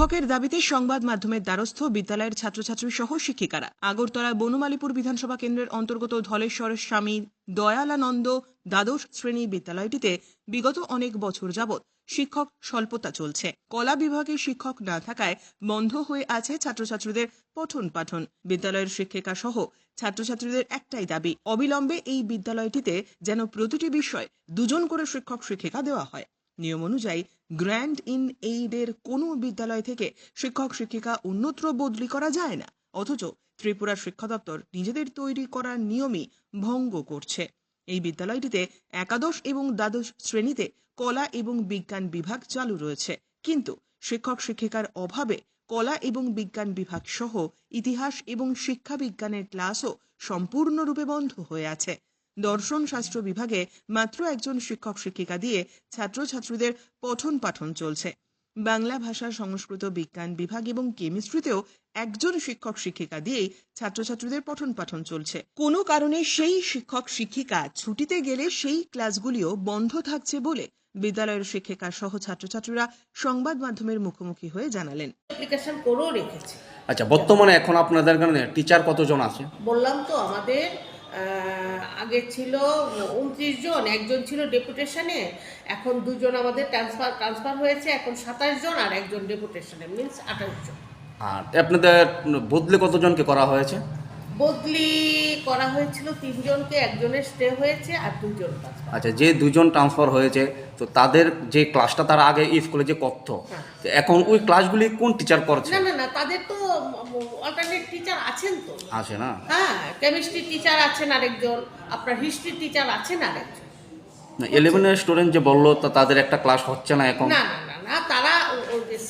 শিক্ষকের দাবিতে সংবাদ মাধ্যমের দ্বারস্থ বিদ্যালয়ের ছাত্রছাত্রী সহ শিক্ষিকারা। আগরতলা বনমালীপুর বিধানসভা কেন্দ্রের অন্তর্গত ধলেশ্বর স্বামী দয়ালানন্দ দ্বাদশ শ্রেণি বিদ্যালয়টিতে বিগত অনেক বছর যাবৎ শিক্ষক স্বল্পতা চলছে। কলা বিভাগে শিক্ষক না থাকায় বন্ধ হয়ে আছে ছাত্রছাত্রীদের পঠন পাঠন। বিদ্যালয়ের শিক্ষিকা সহ ছাত্রছাত্রীদের একটাই দাবি, অবিলম্বে এই বিদ্যালয়টিতে যেন প্রতিটি বিষয় দুজন করে শিক্ষক শিক্ষিকা দেওয়া হয়। নিয়ম অনুযায়ী গ্র্যান্ড ইন এইডের কোনো বিদ্যালয় থেকে শিক্ষক, শিক্ষিকা অন্যত্র বদলি করা যায় না। অথচ ত্রিপুরা শিক্ষা দপ্তর নিজেদের তৈরি করা নিয়মই ভঙ্গ করছে। এই বিদ্যালয়টিতে একাদশ এবং দ্বাদশ শ্রেণীতে কলা এবং বিজ্ঞান বিভাগ চালু রয়েছে। কিন্তু শিক্ষক, শিক্ষিকার অভাবে কলা এবং বিজ্ঞান বিভাগ সহ ইতিহাস এবং শিক্ষা বিজ্ঞানের ক্লাসও সম্পূর্ণরূপে বন্ধ হয়ে আছে। দর্শন শাস্ত্র বিভাগে মাত্র একজন শিক্ষক শিক্ষিকা দিয়ে ছাত্রছাত্রীদের পঠন পাঠন চলছে। বাংলা ভাষা সংস্কৃত বিজ্ঞান বিভাগ এবং কেমিস্ট্রিতেও একজন শিক্ষক শিক্ষিকা দিয়েই ছাত্রছাত্রীদের পঠন পাঠন চলছে। কোনো কারণে সেই শিক্ষক শিক্ষিকা ছুটিতে গেলে সেই ক্লাসগুলিও বন্ধ থাকছে বলে বিদ্যালয়ের শিক্ষিকা সহ ছাত্রছাত্রীরা সংবাদ মাধ্যমের মুখোমুখি হয়ে জানালেন। অ্যাপ্লিকেশন করেও রেখেছি। আচ্ছা বর্তমানে এখন আপনাদের এখানে টিচার কতজন আছে? বললাম তো আমাদের আগে ছিল উনত্রিশ জন, একজন ছিল ডেপুটেশনে এখন দুজন আমাদের ট্রান্সফার ট্রান্সফার হয়েছে, এখন সাতাশ জন আর একজন ডেপুটেশনে মিনস আঠাশ জন। আর আপনাদের বদলে কতজনকে করা হয়েছে? বদলি করা হয়েছিল তিনজনকে একজনের স্টে হয়েছে আর দুজন আচ্ছা যে দুজন ট্রান্সফার হয়েছে তো তাদের যে ক্লাসটা তারা আগে স্কুলে যে করত হ্যাঁ। তো এখন ওই ক্লাসগুলি কোন টিচার করছে? না না না তাদের তো অল্টারনেট টিচার আছেন তো। আছে না? হ্যাঁ কেমিস্ট্রি টিচার আছেন আরেকজন আপনার হিস্ট্রি টিচার আছেন আরেকজন। ইলেভেনের স্টুডেন্ট যে বলল তা তাদের একটা ক্লাস হচ্ছে না এখন। না না না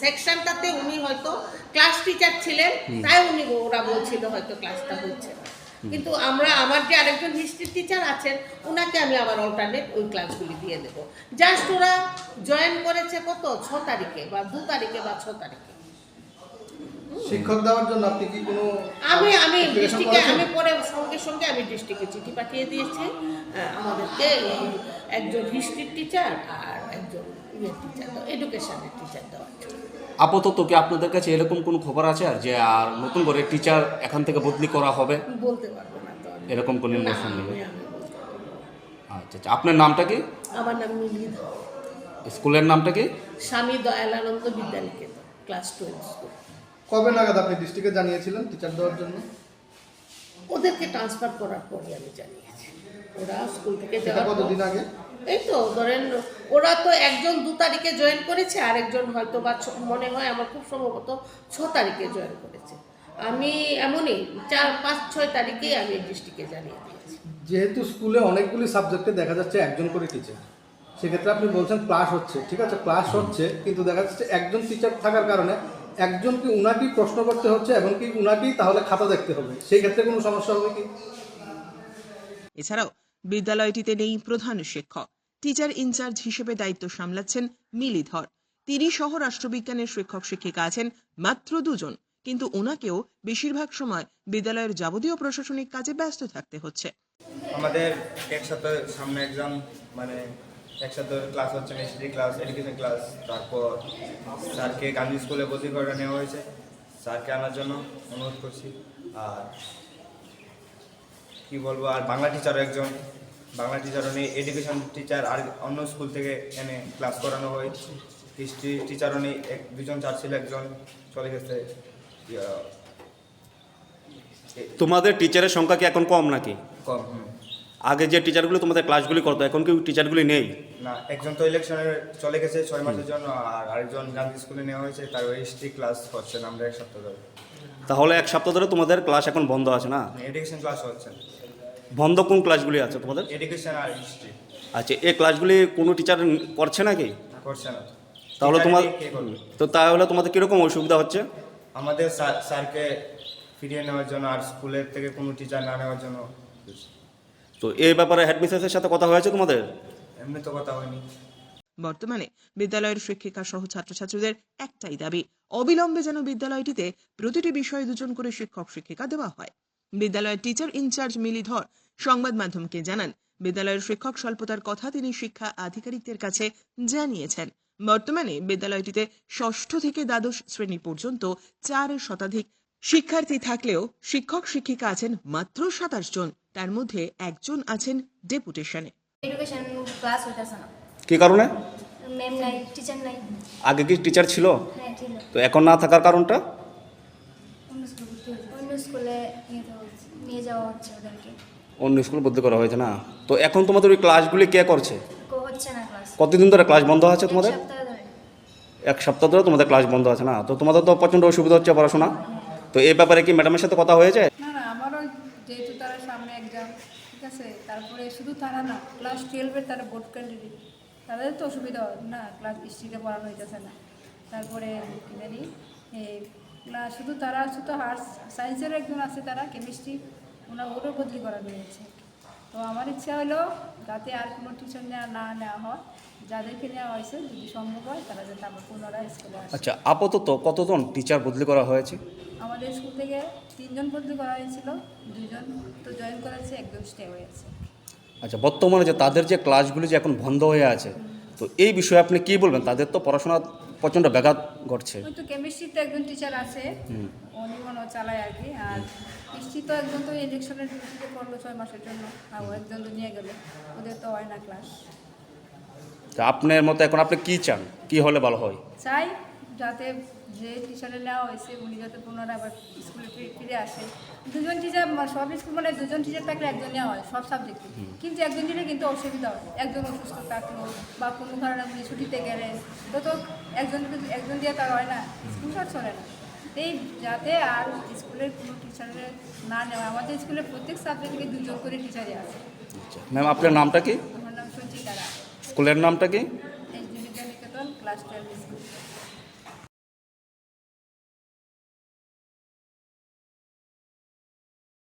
সেকশনটাতে উনি হয়তো ক্লাস টিচার ছিলেন তাই উনি ওরা বলছিল হয়তো ক্লাসটা হচ্ছে না। কিন্তু আমরা আমার যে আরেকজন হিস্ট্রি টিচার আছেন ওনাকে আমি আবার অল্টারনেট ওই ক্লাসগুলি দিয়ে দেব। জাস্ট ওরা জয়েন করেছে কত? ছ তারিখে বা দু তারিখে বা ছ তারিখে। শিক্ষক দেওয়ার জন্য আপনি কি কোনো আমি আমি ডিস্ট্রিক্টে আমি পরে সঙ্গে সঙ্গে আমি ডিস্ট্রিক্টে চিঠি পাঠিয়ে দিয়েছি। আমাদেরকে একজন হিস্ট্রি টিচার আর একজন ইয়ে টিচার এডুকেশনের টিচার দেওয়ার আপাতত কি আপনাদের কাছে এরকম কোনো খবর আছে আর যে আর নতুন করে টিচার এখান থেকে বদলি করা হবে? বলতে পারব না তো। আমি। এরকম কোনো না, ইনফরমেশন নেই? আমি- আমি বলতে পারব আচ্ছা আচ্ছা আপনার নামটা কি? আমার নাম মিলিদ স্কুলের নামটা কি? Swami Dayalananda Vidyaniketan class twelve school কবে নাগাদ আপনি ডিস্ট্রিক্টে জানিয়েছিলেন টিচার দেওয়ার জন্য? ওদেরকে ট্রান্সফার করার পরে আমি জানিয়েছি। ওরা স্কুল থেকে সেটা যাওয়ার পর- কতদিন আগে? এই তো ধরেন ওরা তো একজন দু তারিখে জয়েন করেছে আর একজন হয়তো বা ছ- মনে হয় আমার খুব সম্ভবত ছ তারিখে জয়েন করেছে। আমি এমনই চার পাঁচ ছয় তারিখেই আমি ডিস্ট্রিক্টে জানিয়ে দিয়েছি। যেহেতু স্কুলে অনেকগুলি সাবজেক্টে দেখা যাচ্ছে একজন করে টিচার সেক্ষেত্রে আপনি বলছেন ক্লাস হচ্ছে ঠিক আছে ক্লাস হচ্ছে কিন্তু দেখা যাচ্ছে একজন টিচার থাকার কারণে একজনকে উনাকেই প্রশ্ন করতে হচ্ছে এবং কি উনাকেই তাহলে খাতা দেখতে হবে। সেই ক্ষেত্রে কোনো সমস্যা হবে কি এছাড়াও বিদ্যালয়টিতে নেই প্রধান শিক্ষক। টিচার ইনচার্জ হিসেবে দায়িত্ব সামলাচ্ছেন মিলিধর। তিনি সহ রাষ্ট্রবিজ্ঞানের শিক্ষক শিক্ষিকা আছেন মাত্র দুজন। কিন্তু ওনাকেও বেশিরভাগ সময় বিদ্যালয়ের যাবতীয় প্রশাসনিক কাজে ব্যস্ত থাকতে হচ্ছে। আমাদের একসাথে সামনে এক্সাম মানে একসাথে ক্লাস হচ্ছে মিস্ট্রি ক্লাস এডুকেশন ক্লাস তারপর স্যারকে গান্ধী স্কুলে বদলি করে নেওয়া হয়েছে। স্যারকে আনার জন্য অনুরোধ করছি। আর কি বলব আর বাংলা টিচার একজন। বাংলা টিচার উনি এডুকেশন টিচার আর অন্য স্কুল থেকে এনে ক্লাস করানো হয়। হিস্ট্রি টিচার উনি এক দুজন চার ছিল একজন চলে গেছে তোমাদের টিচারের সংখ্যা কি এখন কম নাকি? কম হুম। আগে যে টিচারগুলো তোমাদের ক্লাসগুলি করতো এখন কি টিচারগুলি নেই? না একজন তো ইলেকশনে চলে গেছে ছয় মাসের জন্য আর আরেকজন গান্ধী স্কুলে নেওয়া হয়েছে তার ওই হিস্ট্রি ক্লাস হচ্ছে না আমরা এক সপ্তাহ ধরে। তাহলে এক সপ্তাহ ধরে তোমাদের ক্লাস এখন বন্ধ আছে না? এডুকেশন ক্লাস হচ্ছে না। বন্ধ কোন ক্লাসগুলি আছে তোমাদের? এডুকেশন আর হিস্ট্রি আচ্ছা এই ক্লাসগুলি কোনো টিচার করছে নাকি? করছে না। তাহলে তোমার নিয়ে কে করবে? তো তাহলে তোমাদের কীরকম অসুবিধা হচ্ছে? আমাদের স্যারকে ফিরিয়ে নেওয়ার জন্য আর স্কুলের থেকে কোনো টিচার না নেওয়ার জন্য তো এই ব্যাপারে হেডমিস্ট্রেসের সাথে কথা হয়েছে তোমাদের? এমনি তো কথা হয়নি। বর্তমানে বিদ্যালয়ের শিক্ষিকা সহ ছাত্রছাত্রীদের একটাই দাবি অবিলম্বে যেন বিদ্যালয়টিতে প্রতিটি বিষয়ে দুজন করে শিক্ষক শিক্ষিকা দেওয়া হয়। বিদ্যালয়ের টিচার ইনচার্জ মিলিধর সংবাদ মাধ্যমকে জানান বিদ্যালয়ের শিক্ষক স্বল্পতার কথা তিনি শিক্ষা আধিকারিকদের কাছে জানিয়েছেন। বর্তমানে বিদ্যালয়টিতে ষষ্ঠ থেকে দ্বাদশ শ্রেণি পর্যন্ত চার শতাধিক শিক্ষার্থী থাকলেও শিক্ষক শিক্ষিকা আছেন মাত্র সাতাশ জন। তার মধ্যে একজন আছেন ডেপুটেশনে এডুকেশন ক্লাস হইতেছে না। কি কারণে? ম্যাম নাই টিচার নাই। আগে কি টিচার ছিল? হ্যাঁ ঠিক তো এখন না থাকার কারণটা? স্কুলে নিয়ে যাওয়া হচ্ছে নিয়ে যাওয়া হচ্ছে ওদেরকে। অন্য স্কুলে বদলি করা হয়েছে না? তো এখন তোমাদের ওই ক্লাসগুলি কে করছে? হচ্ছে না ক্লাস। কতদিন ধরে ক্লাস বন্ধ আছে তোমাদের? এক সপ্তাহ ধরে। এক সপ্তাহ ধরে তোমাদের ক্লাস বন্ধ আছে না? তো তোমাদের তো প্রচণ্ড অসুবিধা হচ্ছে পড়াশোনা। তো এই ব্যাপারে কি ম্যাডামের সাথে কথা হয়েছে? না না আমারও যেহেতু তারা সামনে এক্সাম ঠিক আছে তারপরে শুধু তারা না ক্লাস টুয়েলভের তারা বোর্ড ক্যান্ডিডেট তাদের তো অসুবিধা হয় না ক্লাস হিস্ট্রিতে পড়ানো হইতেছে না। তারপরে শুধু তারা শুধু আর্টস সায়েন্সের একজন আছে তারা কেমিস্ট্রি ওনার ওরও বদলি করা হয়েছে। তো আমার ইচ্ছা হলো যাতে আর কোনো টিচার নেওয়া না নেওয়া হয় যাদেরকে নেওয়া হয়েছে যদি সম্ভব হয় তারা যাতে আবার পুনরায় স্কুলে আসে। আচ্ছা আপাতত কতজন টিচার বদলি করা হয়েছে? আমাদের স্কুল থেকে তিনজন বদলি করা হয়েছিল দুজন তো জয়েন করেছে একজন স্টে হয়েছে আচ্ছা বর্তমানে যে তাদের যে ক্লাসগুলি যে এখন বন্ধ হয়ে আছে তো এই বিষয়ে আপনি কি বলবেন? তাদের তো পড়াশোনা প্রচণ্ড ব্যাঘাত ঘটছে। ওই তো কেমিস্ট্রিতে একজন টিচার আছে। উনি মনে চালায় আর কি। আর কৃষ্টি তো একজন তো ইঞ্জেকশনের ডিউটিতে করল ছয় মাসের জন্য। আর একজন তো নিয়ে গেলে। ওদের তো হয় না ক্লাস তা আপনার মতো এখন আপনি কি চান? কি হলে ভালো হয়? চাই যাতে যে টিচারে নেওয়া হয়েছে উনি যাতে পুনরায় আবার স্কুলে ফিরে- আসে। দুজন টিচার সব স্কুল মানে দুজন টিচার থাকলে একজন নেওয়া হয় সব সাবজেক্টে কিন্তু একজন দিলে কিন্তু অসুবিধা হয় একজন অসুস্থ থাকল বা কোনো কারণে উনি ছুটিতে গেলেন তো তো একজন একজন দিয়ে তার হয় না স্কুল আর চলে না। এই যাতে আর স্কুলের কোনো টিচারের না নেওয়া আমাদের স্কুলে প্রত্যেক সাবজেক্ট থেকে দুজন করে টিচারই আছে। আচ্ছা। ম্যাম আপনার নামটা কি? আমার নাম সঞ্চিতা স্কুলের নামটা কি? Class twelve